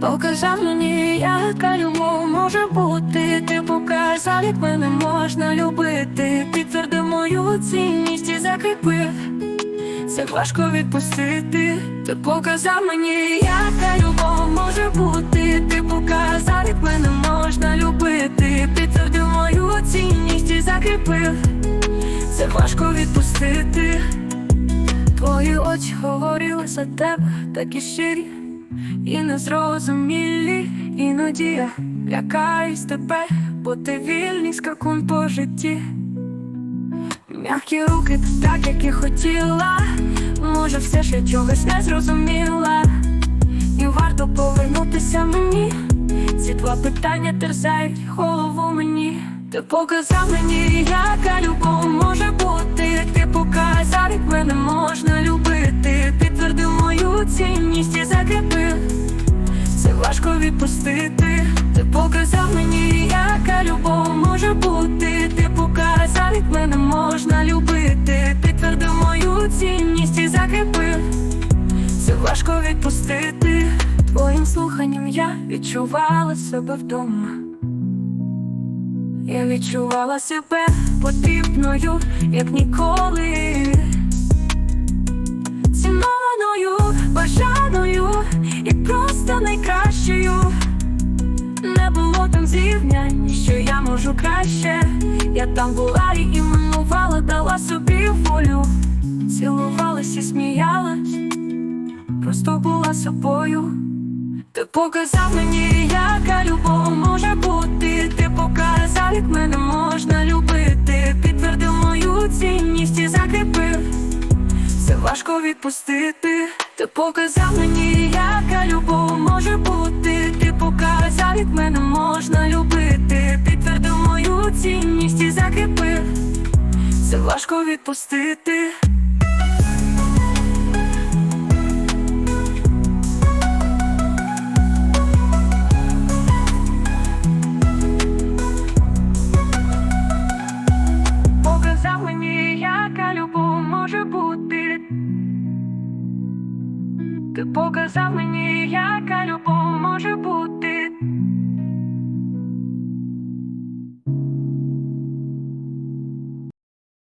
Показав мені, яка любов може бути. Ти показав, як мене можна любити. Підтвердив мою цінність і закріпив. Це важко відпустити. Ти показав мені, яка любов може бути. Ти показав, як мене можна любити. Підтвердив мою цінність і закріпив. Це важко відпустити. Очі говорили за тебе, такі щирі і незрозумілі. Іноді я лякаюсь тебе, бо ти вільний скакун по житті. М'які руки, так як і хотіла. Може, все ще чогось не зрозуміла. І варто повернутися мені. Ці два питання терзають голову мені. Ти показав мені, яка любов може бути. Ти показав, як мене можна любити. Підтвердив мою цінність і закріпив. Це важко відпустити. Ти показав мені, яка любов може бути. Ти показав, як мене можна любити. Підтвердив мою цінність і закріпив. Це важко відпустити. Твоїм слуханням я відчувала себе вдома. Я відчувала себе потрібною, як ніколи. Цінованою, бажаною і просто найкращою. Не було там зрівнянь, що я можу краще. Я там була і іменувала, дала собі волю. Цілувалась і сміялась, просто була собою. Ти показав мені, яка любов Відпустити. Ти показав мені, яка любов може бути. Ти показав, як мене можна любити. Підтвердив мою цінність і закріпив. Це важко відпустити. Ти показав мені, яка любов може бути.